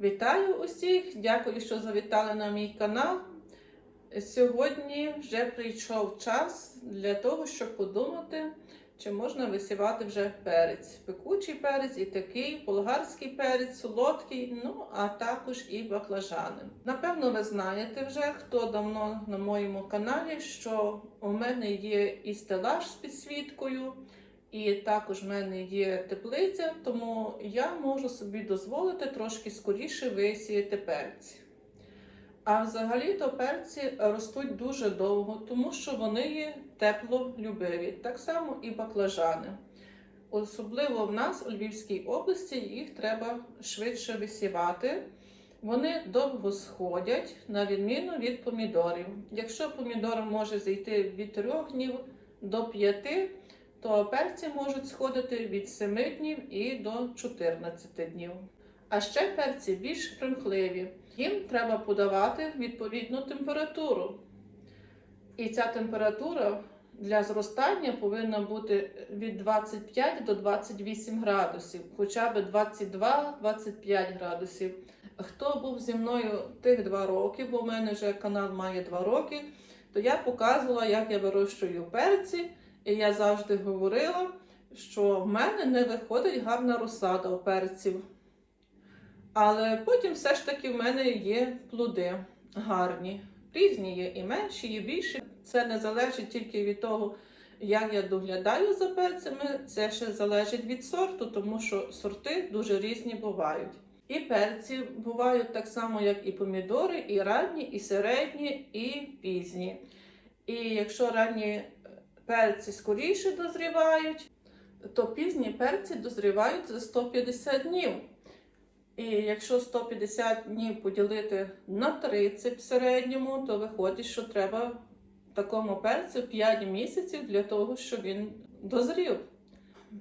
Вітаю усіх! Дякую, що завітали на мій канал. Сьогодні вже прийшов час для того, щоб подумати, чи можна висівати вже перець. Пекучий перець і такий, болгарський перець, солодкий, ну а також і баклажани. Напевно, ви знаєте вже, хто давно на моєму каналі, що у мене є і стелаж з підсвіткою. І також в мене є теплиця, тому я можу собі дозволити трошки скоріше висіяти перці. А взагалі-то перці ростуть дуже довго, тому що вони є теплолюбиві, так само і баклажани. Особливо в нас у Львівській області їх треба швидше висівати. Вони довго сходять, на відміну від помідорів. Якщо помідор може зайти від 3 днів до 5, то перці можуть сходити від 7 днів і до 14 днів. А ще перці більш примхливі. Їм треба подавати відповідну температуру. І ця температура для зростання повинна бути від 25 до 28 градусів, хоча б 22-25 градусів. Хто був зі мною тих два роки, бо в мене вже канал має два роки, то я показувала, як я вирощую перці. І я завжди говорила, що в мене не виходить гарна розсада перців. Але потім все ж таки в мене є плоди гарні. Різні є і менші, і більші. Це не залежить тільки від того, як я доглядаю за перцями. Це ще залежить від сорту, тому що сорти дуже різні бувають. І перці бувають так само, як і помідори, і ранні, і середні, і пізні. І якщо ранні перці скоріше дозрівають, то пізні перці дозрівають за 150 днів. І якщо 150 днів поділити на 30 в середньому, то виходить, що треба такому перцю 5 місяців для того, щоб він дозрів.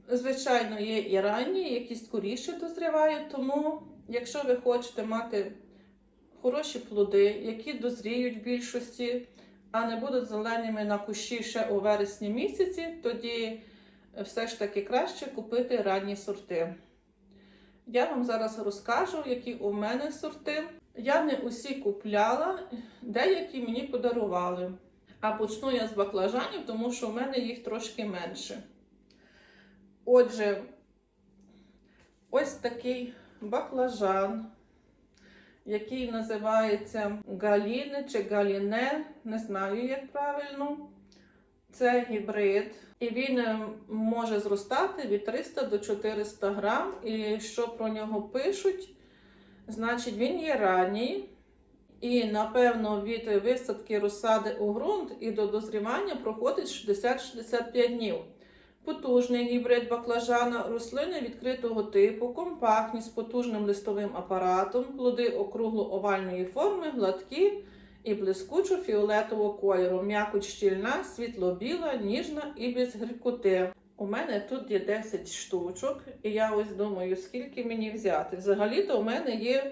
Звичайно, є і ранні, які скоріше дозрівають, тому якщо ви хочете мати хороші плоди, які дозріють в більшості, а не будуть зеленими на кущі ще у вересні місяці, тоді все ж таки краще купити ранні сорти. Я вам зараз розкажу, які у мене сорти. Я не усі купляла, деякі мені подарували. А почну я з баклажанів, тому що в мене їх трошки менше. Отже, ось такий баклажан який називається Галіне чи Галіне, не знаю, як правильно. Це гібрид, і він е, може зростати від 300 до 400 грам. І що про нього пишуть, значить він є ранній. І, напевно, від висадки розсади у ґрунт і до дозрівання проходить 60-65 днів. Потужний гібрид баклажана, рослини відкритого типу, компактні з потужним листовим апаратом, плоди округло-овальної форми, гладкі і блискучо фіолетового кольору. М'якоть щільна, світло-біла, ніжна і без гіркоти. У мене тут є 10 штучок, і я ось думаю, скільки мені взяти. Взагалі-то у мене є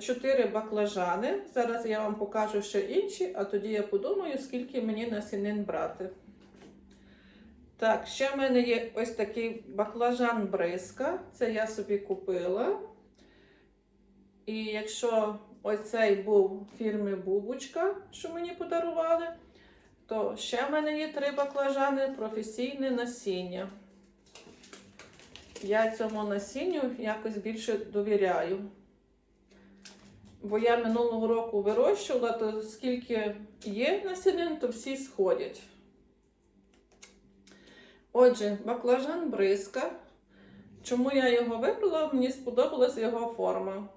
4 баклажани. Зараз я вам покажу ще інші, а тоді я подумаю, скільки мені насінин брати. Так, ще в мене є ось такий баклажан бриска. Це я собі купила. І якщо ось цей був фірми Бубочка, що мені подарували, то ще в мене є три баклажани професійне насіння. Я цьому насінню якось більше довіряю. Бо я минулого року вирощувала, то скільки є насінин, то всі сходять. Отже, баклажан бриска. Чому я його вибрала? Мені сподобалась його форма.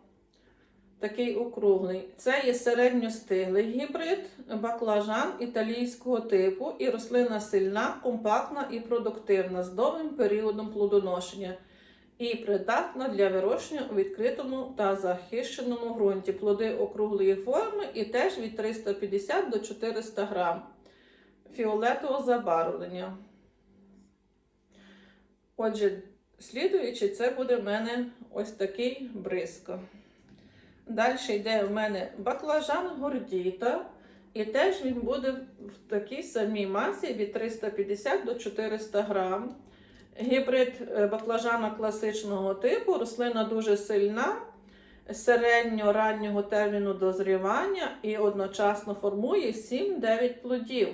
Такий округлий. Це є середньостиглий гібрид, баклажан італійського типу і рослина сильна, компактна і продуктивна з довгим періодом плодоношення. І придатна для вирощення у відкритому та захищеному ґрунті. Плоди округлої форми і теж від 350 до 400 грам. Фіолетового забарвлення. Отже, слідуючи, це буде в мене ось такий бризко. Далі йде в мене баклажан гордіта. І теж він буде в такій самій масі від 350 до 400 грам. Гібрид е, баклажана класичного типу, рослина дуже сильна, середньо-раннього терміну дозрівання і одночасно формує 7-9 плодів.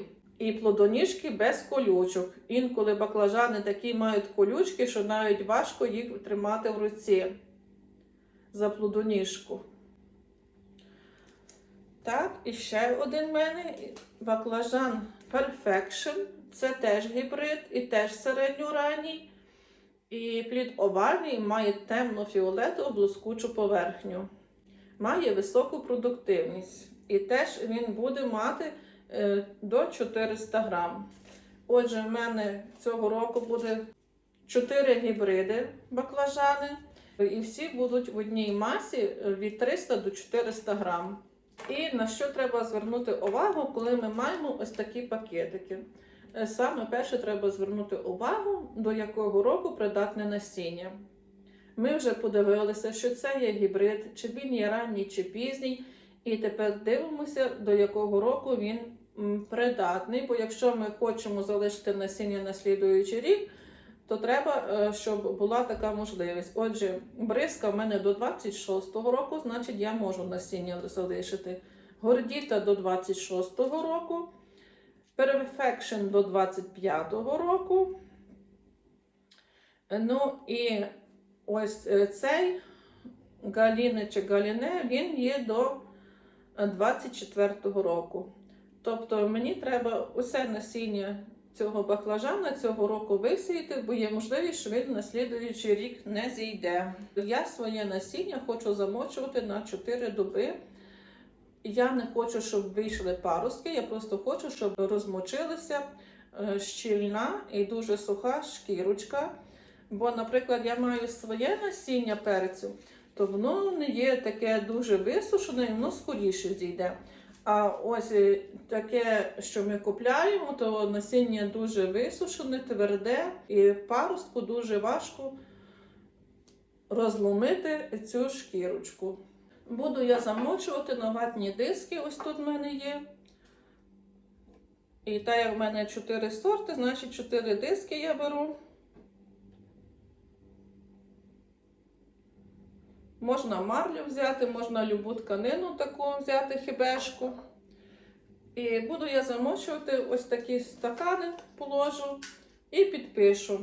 І плодоніжки без колючок. Інколи баклажани такі мають колючки, що навіть важко їх тримати в руці за плодоніжку. Так, і ще один в мене баклажан Perfection. Це теж гібрид і теж середньоранній. І плід овальний має темно-фіолетову блискучу поверхню. Має високу продуктивність. І теж він буде мати до 400 грам. Отже, в мене цього року буде 4 гібриди баклажани. І всі будуть в одній масі від 300 до 400 грам. І на що треба звернути увагу, коли ми маємо ось такі пакетики. Е, Саме перше треба звернути увагу, до якого року придатне насіння. Ми вже подивилися, що це є гібрид, чи він є ранній, чи пізній. І тепер дивимося, до якого року він придатний. Бо якщо ми хочемо залишити насіння на слідуючий рік, то треба, е, щоб була така можливість. Отже, бризка в мене до 26-го року, значить я можу насіння залишити. Гордіта до 26-го року. Perfection до 25-го року. Ну і ось е, цей Галіне чи Галіне, він є до 24-го року. Тобто мені треба усе насіння цього баклажана цього року висіяти, бо є можливість, що він на слідуючий рік не зійде. Я своє насіння хочу замочувати на 4 доби. Я не хочу, щоб вийшли паростки, я просто хочу, щоб розмочилася е, щільна і дуже суха шкірочка. Бо, наприклад, я маю своє насіння перцю, то воно не є таке дуже висушене, воно скоріше зійде. А ось е, таке, що ми купляємо, то насіння дуже висушене, тверде, і паростку дуже важко розломити цю шкірочку. Буду я замочувати на ватні диски, ось тут в мене є. І так як в мене 4 сорти, значить 4 диски я беру. Можна марлю взяти, можна любу тканину таку взяти хібешку. І буду я замочувати ось такі стакани, положу і підпишу.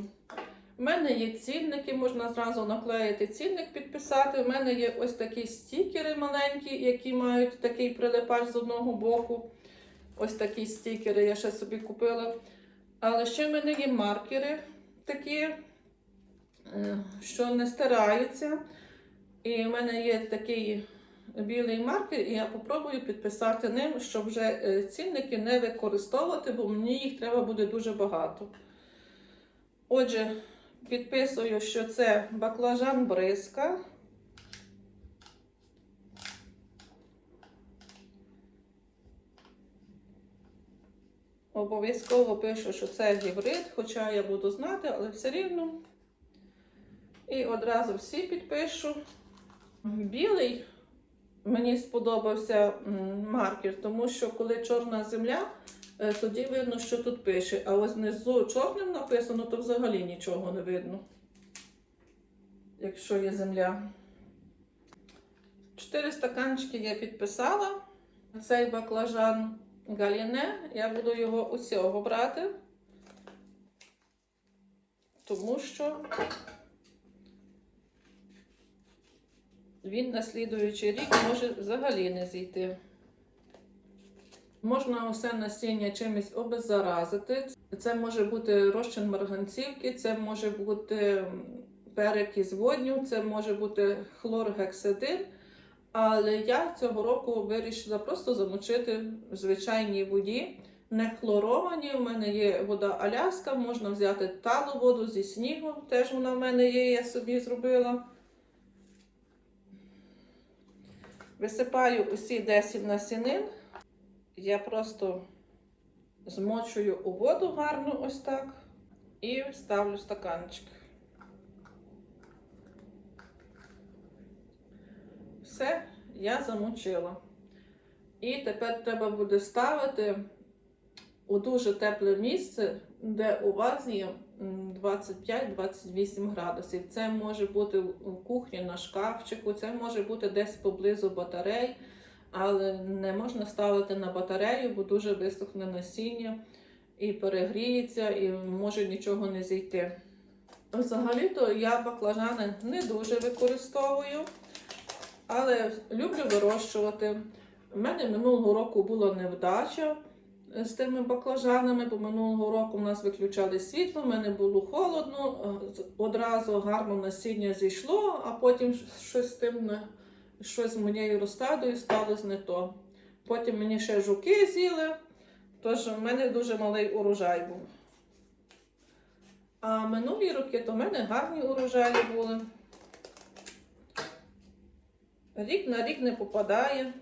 У мене є цінники, можна зразу наклеїти цінник, підписати. У мене є ось такі стікери маленькі, які мають такий прилипач з одного боку. Ось такі стікери я ще собі купила. Але ще в мене є маркери такі, е, що не стираються. І в мене є такий білий маркер, і я попробую підписати ним, щоб вже е, цінники не використовувати, бо мені їх треба буде дуже багато. Отже, підписую, що це баклажан бриска. Обов'язково пишу, що це гібрид, хоча я буду знати, але все рівно. І одразу всі підпишу. Білий мені сподобався маркер, тому що коли чорна земля, е, тоді видно, що тут пише. А ось внизу чорним написано, то взагалі нічого не видно. Якщо є земля. Чотири стаканчики я підписала. Цей баклажан галіне, я буду його усього брати, тому що він на слідуючий рік може взагалі не зійти. Можна усе насіння чимось обеззаразити. Це може бути розчин марганцівки, це може бути м, перекись водню, це може бути хлоргексидин. Але я цього року вирішила просто замочити в звичайній воді, не хлоровані. У мене є вода Аляска, можна взяти талу воду зі снігу, теж вона в мене є, я собі зробила. Висипаю усі 10 насінин. Я просто змочую у воду гарно ось так і ставлю стаканчик. Все, я замочила. І тепер треба буде ставити у дуже тепле місце, де у вас є 25-28 градусів. Це може бути в кухні на шкафчику, це може бути десь поблизу батарей, але не можна ставити на батарею, бо дуже висохне насіння і перегріється, і може нічого не зійти. Взагалі-то я баклажани не дуже використовую, але люблю вирощувати. У мене минулого року була невдача з тими баклажанами, бо минулого року в нас виключали світло, в мене було холодно, е, одразу гарно насіння зійшло, а потім щось з тим щось з моєю розсадою сталося не то. Потім мені ще жуки з'їли, тож в мене дуже малий урожай був. А минулі роки то в мене гарні урожаї були. Рік на рік не попадає.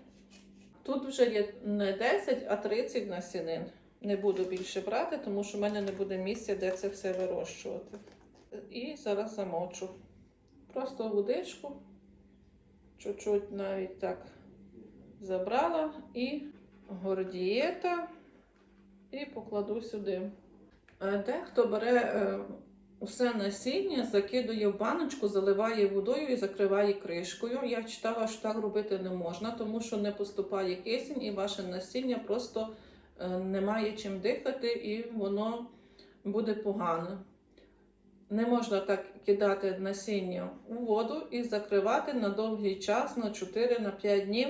Тут вже є не 10, а 30 насінин. Не буду більше брати, тому що в мене не буде місця, де це все вирощувати. І зараз замочу. Просто водичку, чуть-чуть навіть так забрала і гордієта і покладу сюди. Дехто бере е, усе насіння, закидує в баночку, заливає водою і закриває кришкою. Я читала, що так робити не можна, тому що не поступає кисень і ваше насіння просто е, не має чим дихати і воно буде погано. Не можна так кидати насіння у воду і закривати на довгий час, на 4-5 днів.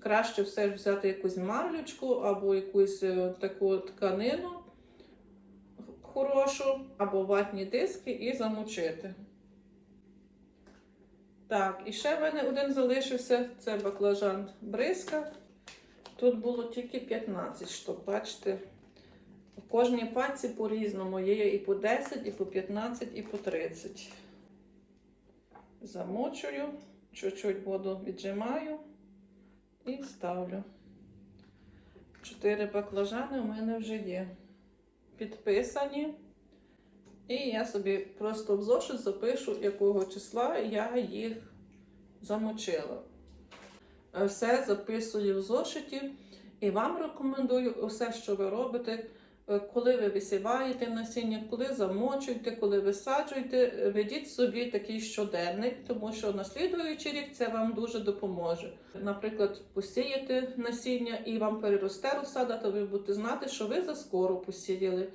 Краще все ж взяти якусь марлючку або якусь е, таку тканину хорошу, або ватні диски і замочити. Так, і ще в мене один залишився це баклажан бриска. Тут було тільки 15 штук, бачите? У кожній пачці по-різному. Є і по 10, і по 15, і по 30. Замочую, чуть-чуть воду віджимаю і ставлю. Чотири баклажани у мене вже є підписані. І я собі просто в зошит запишу, якого числа я їх замочила. Е, Все записую в зошиті. І вам рекомендую усе, що ви робите, коли ви висіваєте насіння, коли замочуєте, коли висаджуєте, е, ведіть собі такий щоденник, тому що на слідуючий рік це вам дуже допоможе. Наприклад, посіяти насіння і вам переросте розсада, то ви будете знати, що ви заскоро посіяли.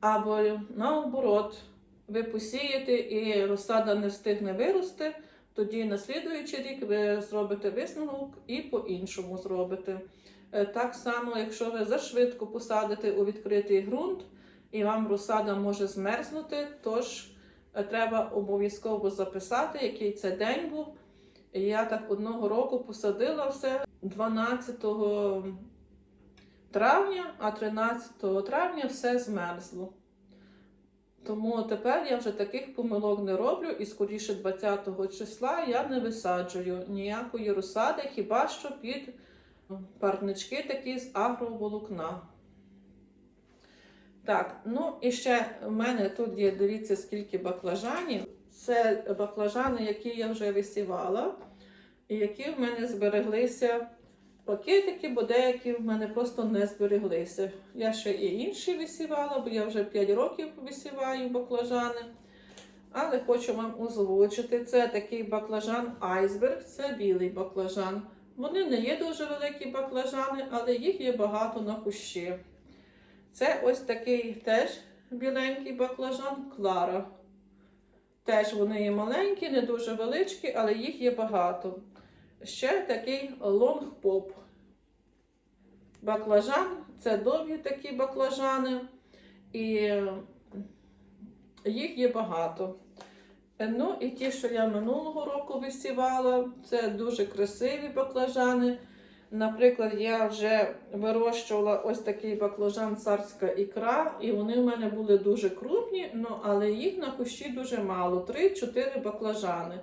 Або наоборот, ви посієте і розсада не встигне вирости, тоді на слідуючий рік ви зробите висновок і по-іншому зробите. Е, Так само, якщо ви зашвидко посадите у відкритий ґрунт і вам розсада може змерзнути, тож е, треба обов'язково записати, який це день був. Я так одного року посадила все 12 травня, а 13 травня все змерзло. Тому тепер я вже таких помилок не роблю, і скоріше 20 числа я не висаджую ніякої розсади, хіба що під парнички такі з агроволокна. Так, ну і ще в мене тут є, дивіться, скільки баклажанів. Це баклажани, які я вже висівала, і які в мене збереглися пакетики, бо деякі в мене просто не збереглися. Я ще і інші висівала, бо я вже 5 років висіваю баклажани. Але хочу вам озвучити. Це такий баклажан айсберг, це білий баклажан. Вони не є дуже великі баклажани, але їх є багато на кущі. Це ось такий теж біленький баклажан Клара. Теж вони є маленькі, не дуже величкі, але їх є багато. Ще такий лонгпоп. Баклажан це довгі такі баклажани, і їх є багато. Ну і ті, що я минулого року висівала, це дуже красиві баклажани. Наприклад, я вже вирощувала ось такий баклажан царська ікра, і вони в мене були дуже крупні, ну, але їх на кущі дуже мало 3-4 баклажани.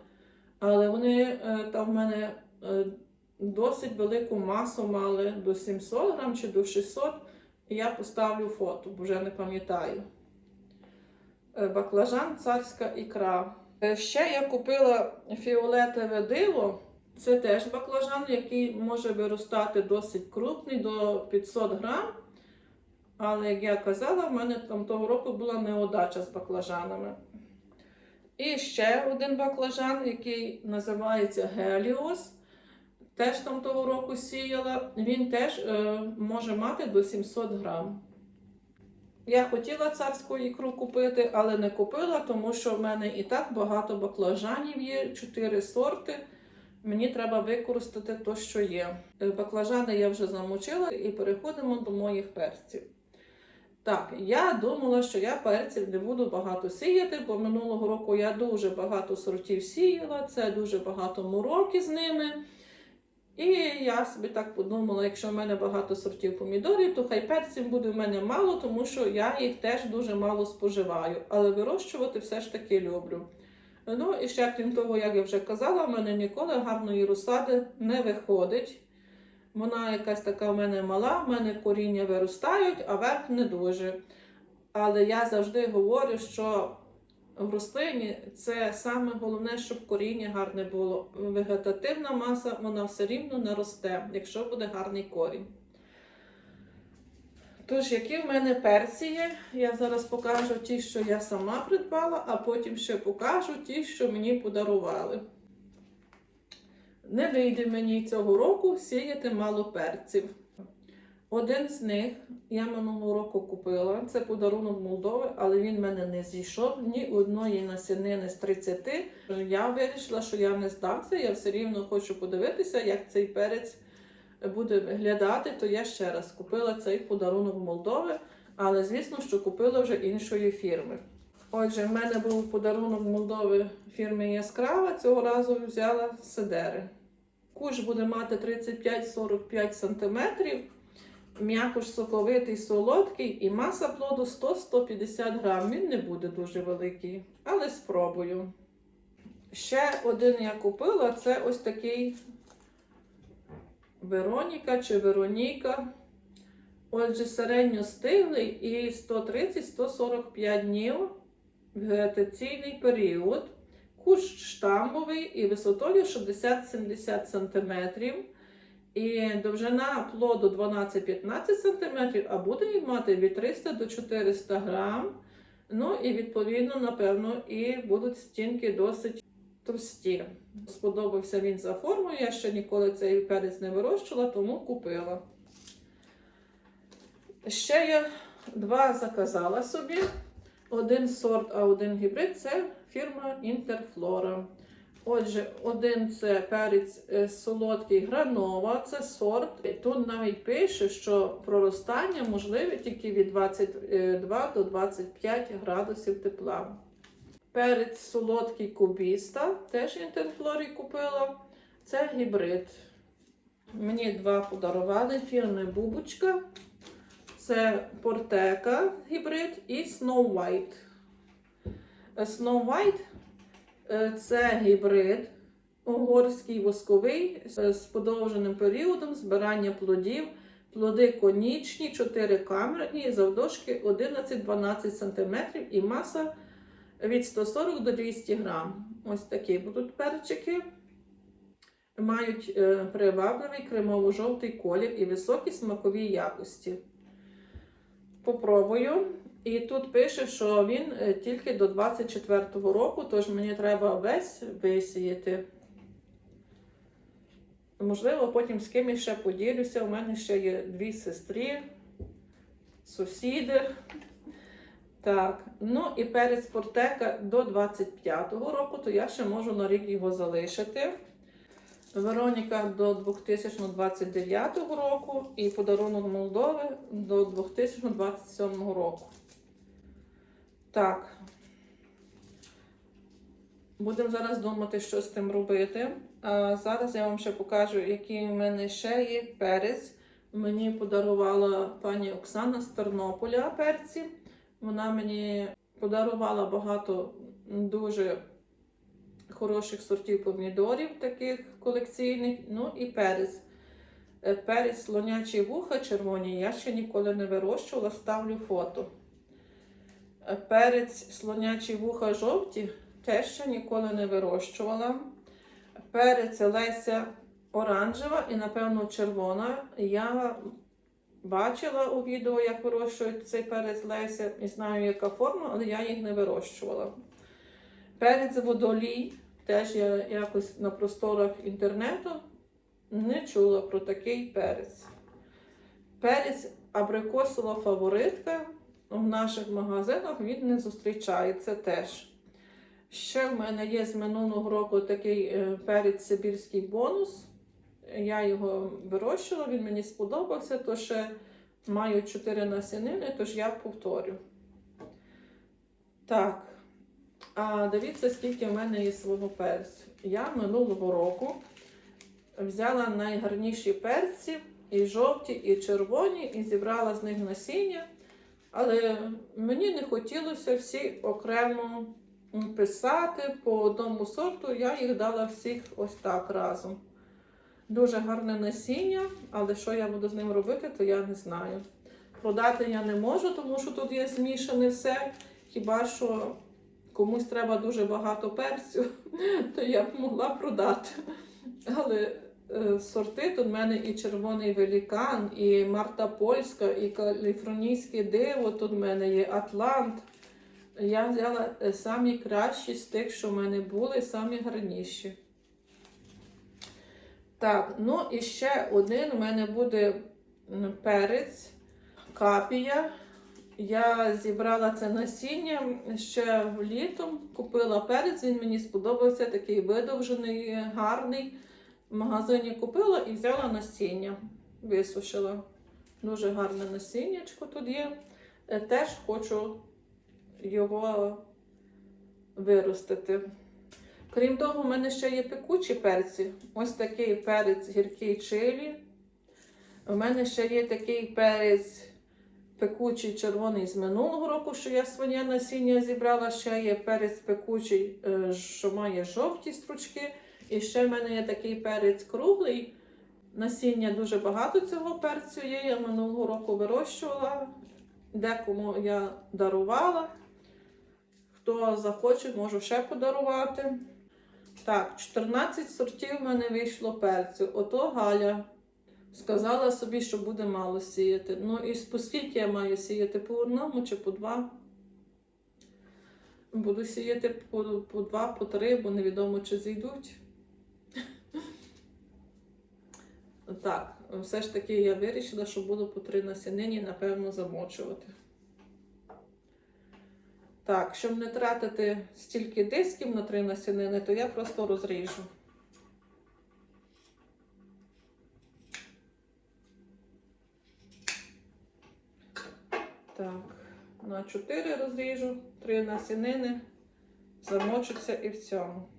Але вони е, там в мене е, досить велику масу мали до 700 грам чи до 600. І я поставлю фото, бо вже не пам'ятаю. Е, Баклажан царська ікра. Е, Ще я купила фіолетове диво. Це теж баклажан, який може виростати досить крупний, до 500 грам. Але як я казала, в мене там того року була неудача з баклажанами. І ще один баклажан, який називається Геліос. Теж там того року сіяла. Він теж е, може мати до 700 грам. Я хотіла царську ікру купити, але не купила, тому що в мене і так багато баклажанів є, 4 сорти. Мені треба використати те, що є. Е, Баклажани я вже замочила і переходимо до моїх перців. Так, я думала, що я перців не буду багато сіяти, бо минулого року я дуже багато сортів сіяла, це дуже багато мороки з ними. І я собі так подумала, якщо в мене багато сортів помідорів, то хай перців буде в мене мало, тому що я їх теж дуже мало споживаю. Але вирощувати все ж таки люблю. Ну і ще крім того, як я вже казала, в мене ніколи гарної розсади не виходить. Вона якась така в мене мала, в мене коріння виростають, а верх не дуже. Але я завжди говорю, що в рослині це саме головне, щоб коріння гарне було. Вегетативна маса вона все рівно не росте, якщо буде гарний корінь. Тож, які в мене перці є, я зараз покажу ті, що я сама придбала, а потім ще покажу ті, що мені подарували. Не вийде мені цього року сіяти мало перців. Один з них я минулого року купила. Це подарунок Молдови, але він в мене не зійшов ні одної насінини з 30. Я вирішила, що я не здамся. Я все рівно хочу подивитися, як цей перець буде виглядати. То я ще раз купила цей подарунок Молдови, але звісно, що купила вже іншої фірми. Отже, в мене був подарунок Молдови фірми Яскрава. Цього разу взяла седери. Куш буде мати 35-45 см. М'якош соковитий, солодкий і маса плоду 100-150 грам. Він не буде дуже великий, але спробую. Ще один я купила це ось такий Вероніка чи Вероніка. Отже, середньостиглий і 130-145 днів вегетаційний період. Кущ штамбовий і висотою 60-70 см. І довжина плоду 12-15 см, а буде він мати від 300 до 400 грам. Ну і відповідно, напевно, і будуть стінки досить товсті. Сподобався він за формою. Я ще ніколи цей перець не вирощувала, тому купила. Ще я два заказала собі. Один сорт, а один гібрид це фірма Інтерфлора. Отже, один це перець е, солодкий гранова, це сорт. Тут навіть пише, що проростання можливе тільки від 22 до 25 градусів тепла. Перець солодкий кубіста, теж інтерфлорі купила. Це гібрид. Мені два подарували фірми Бубочка. Це Портека гібрид і Snow White. Е, Snow White це гібрид угорський восковий е, з подовженим періодом збирання плодів. Плоди конічні, 4 камерні, завдовжки 11-12 см і маса від 140 до 200 грам. Ось такі будуть перчики. Мають е, привабливий кремово-жовтий колір і високі смакові якості. Попробую. І тут пише, що він е, тільки до 24-го року, тож мені треба весь висіяти. Можливо, потім з кимось ще поділюся. У мене ще є дві сестри, сусіди. Так, ну і перець портека до 25-го року, то я ще можу на рік його залишити. Вероніка до 2029 року і подарунок Молдови до 2027 року. Так. Будемо зараз думати, що з тим робити. А зараз я вам ще покажу, який в мене ще є перець. Мені подарувала пані Оксана з Тернополя перці. Вона мені подарувала багато дуже хороших сортів помідорів, таких колекційних. Ну і перець. Е, Перець слонячі вуха червоні, я ще ніколи не вирощувала, ставлю фото. Е, Перець слонячі вуха жовті, теж ще ніколи не вирощувала. Перець Леся оранжева і, напевно, червона. Я бачила у відео, як вирощують цей перець Леся, і знаю, яка форма, але я їх не вирощувала. Перець водолій, теж я якось на просторах інтернету не чула про такий перець. Перець абрикосова фаворитка в наших магазинах він не зустрічається теж. Ще в мене є з минулого року такий е, перець Сибірський бонус. Я його вирощувала, він мені сподобався, то ще маю 4 насінини, тож я повторю. Так. А дивіться, скільки в мене є свого перцю. Я минулого року взяла найгарніші перці, і жовті, і червоні, і зібрала з них насіння. Але мені не хотілося всі окремо писати по одному сорту. Я їх дала всіх ось так разом. Дуже гарне насіння, але що я буду з ним робити, то я не знаю. Продати я не можу, тому що тут є змішане все. Хіба що комусь треба дуже багато перцю, то я б могла продати. Але сорти тут в мене і червоний велікан, і Марта Польська, і каліфорнійське диво. Тут в мене є Атлант. Я взяла е, самі кращі з тих, що в мене були, самі гарніші. Так, ну і ще один у мене буде перець, капія. Я зібрала це насіння ще літом, купила перець, він мені сподобався, такий видовжений, гарний. В магазині купила і взяла насіння, висушила. Дуже гарне насіннячко тут є. Е, Теж хочу його виростити. Крім того, в мене ще є пекучі перці. Ось такий перець гіркий чилі. У мене ще є такий перець пекучий червоний з минулого року, що я своє насіння зібрала. Ще є перець пекучий, е, що має жовті стручки. І ще в мене є такий перець круглий. Насіння дуже багато цього перцю є. Я минулого року вирощувала. Декому я дарувала. Хто захоче, можу ще подарувати. Так, 14 сортів в мене вийшло перцю. Ото Галя сказала собі, що буде мало сіяти. Ну і скільки я маю сіяти? По одному чи по два? Буду сіяти по, по два, по три, бо невідомо, чи зійдуть. Так, все ж таки я вирішила, що буду по три насінині, напевно, замочувати. Так, щоб не тратити стільки дисків на три насінини, то я просто розріжу. Так, на 4 розріжу, 3 насінини, замочуся і в цьому.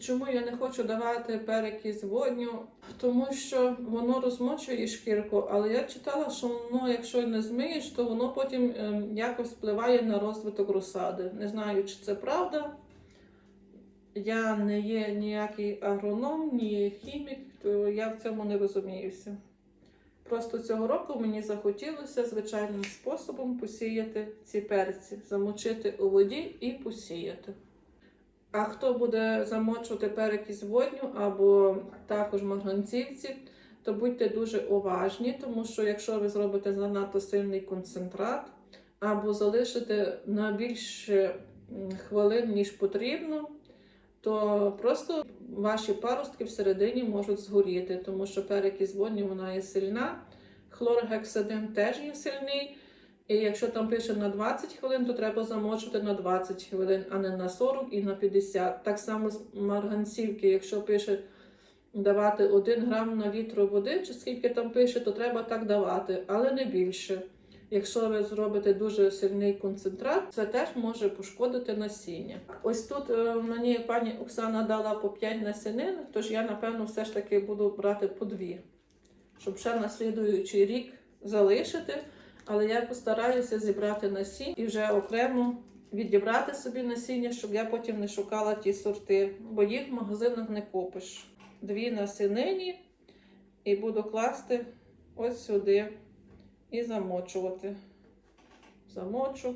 Чому я не хочу давати перекись водню? Тому що воно розмочує шкірку, але я читала, що воно, якщо не змиєш, то воно потім ем, якось впливає на розвиток розсади. Не знаю, чи це правда. Я не є ніякий агроном, ні хімік, то я в цьому не розуміюся. Просто цього року мені захотілося звичайним способом посіяти ці перці, замочити у воді і посіяти. А хто буде замочувати перекись водню або також марганцівці, то будьте дуже уважні, тому що якщо ви зробите занадто сильний концентрат, або залишите на більше хвилин, ніж потрібно, то просто ваші паростки всередині можуть згоріти, тому що перекись водню вона є сильна. Хлоргексидин теж є сильний. І якщо там пише на 20 хвилин, то треба замочувати на 20 хвилин, а не на 40 і на 50. Так само з марганцівки, якщо пише давати 1 грам на літру води, чи скільки там пише, то треба так давати, але не більше. Якщо ви зробите дуже сильний концентрат, це теж може пошкодити насіння. Ось тут е, мені пані Оксана дала по 5 насінин, тож я, напевно, все ж таки буду брати по 2, щоб ще на слідуючий рік залишити. Але я постараюся зібрати насіння і вже окремо відібрати собі насіння, щоб я потім не шукала ті сорти, бо їх в магазинах не купиш. Дві насінині і буду класти ось сюди і замочувати. Замочу.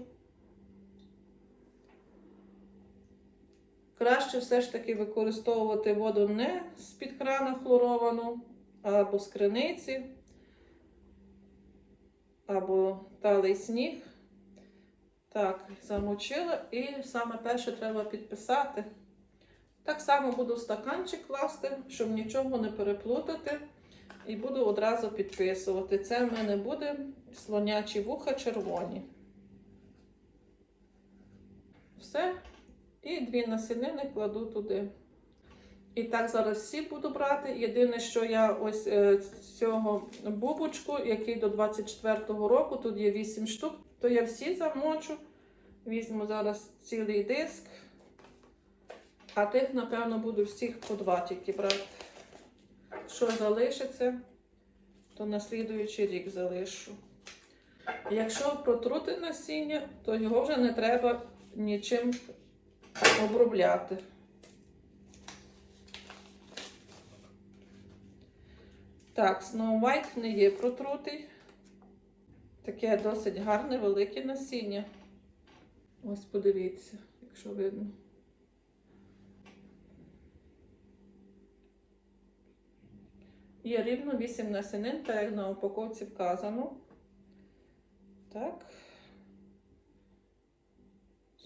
Краще все ж таки використовувати воду не з-під крана хлоровану або з криниці. Або талий сніг. Так, замочила і саме перше треба підписати. Так само буду в стаканчик класти, щоб нічого не переплутати. І буду одразу підписувати. Це в мене буде слонячі вуха червоні. Все. І дві насінини кладу туди. І так зараз всі буду брати. Єдине, що я ось е, з цього бубочку, який до 24-го року, тут є 8 штук, то я всі замочу. Візьму зараз цілий диск. А тих, напевно, буду всіх по два тільки брати. Що залишиться, то на слідуючий рік залишу. Якщо протрути насіння, то його вже не треба нічим обробляти. Так, Snow White не є протрутий. Таке досить гарне, велике насіння. Ось подивіться, якщо видно. Є рівно 8 насінин, так як на упаковці вказано. Так.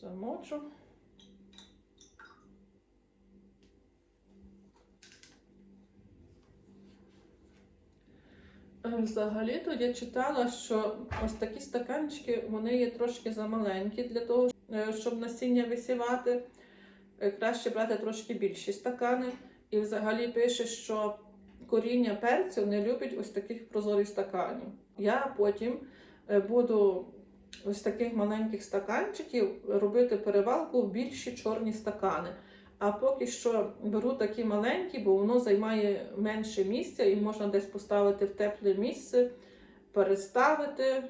Замочу. Взагалі-то я читала, що ось такі стаканчики вони є трошки замаленькі для того, е, щоб насіння висівати. Е, Краще брати трошки більші стакани. І взагалі пише, що коріння перцю не любить ось таких прозорих стаканів. Я потім е, буду ось таких маленьких стаканчиків робити перевалку в більші чорні стакани. А поки що беру такі маленькі, бо воно займає менше місця і можна десь поставити в тепле місце, переставити.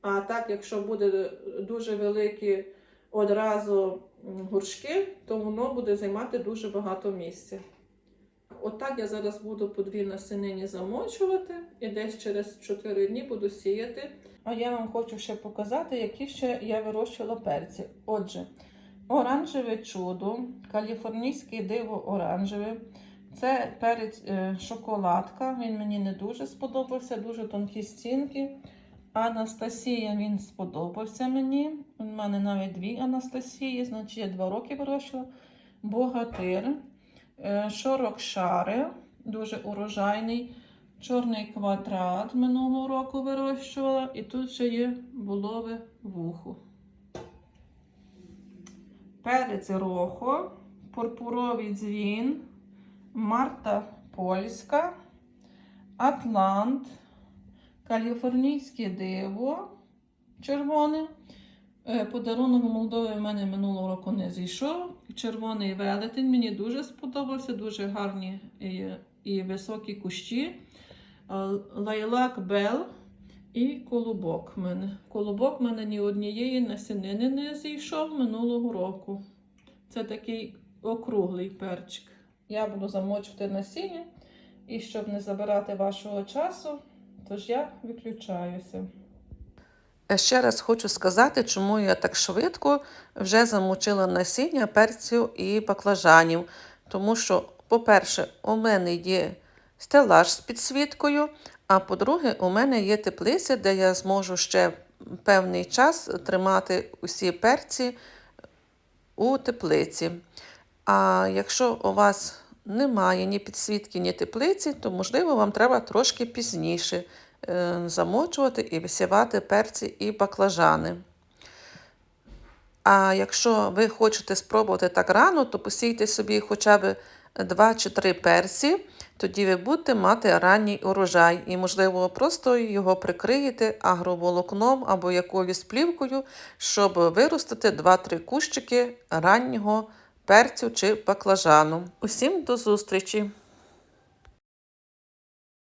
А так, якщо буде дуже великі одразу горшки, то воно буде займати дуже багато місця. Отак я зараз буду по дві насенині замочувати і десь через 4 дні буду сіяти. А я вам хочу ще показати, які ще я вирощувала перці. Отже, оранжеве чудо, каліфорнійське диво оранжеве. Це перець е, шоколадка. Він мені не дуже сподобався, дуже тонкі стінки. Анастасія він сподобався мені. У мене навіть дві Анастасії, значить я два роки вирощувала. Богатир. Е, Шорокшари, дуже урожайний. Чорний квадрат минулого року вирощувала. І тут ще є булове вухо. Перець рохо, пурпуровий дзвін, Марта Польська, Атлант, Каліфорнійське диво червоне. Е, Подарунок Молдови в мене минулого року не зійшов. Червоний велетень мені дуже сподобався, дуже гарні і, і високі кущі. Е, Лайлак Бел і колубок в мене. Колубок в мене ні однієї насінини не зійшов минулого року. Це такий округлий перчик. Я буду замочувати насіння. І щоб не забирати вашого часу, тож я виключаюся. Ще раз хочу сказати, чому я так швидко вже замочила насіння перцю і баклажанів. Тому що, по-перше, у мене є стелаж з підсвіткою, а по-друге, у мене є теплиця, де я зможу ще певний час тримати усі перці у теплиці. А якщо у вас немає ні підсвітки, ні теплиці, то, можливо, вам треба трошки пізніше е, замочувати і висівати перці і баклажани. А якщо ви хочете спробувати так рано, то посійте собі хоча б 2 чи 3 перці, тоді ви будете мати ранній урожай. І, можливо, просто його прикриєте агроволокном або якоюсь плівкою, щоб виростити 2-3 кущики раннього перцю чи баклажану. Усім до зустрічі!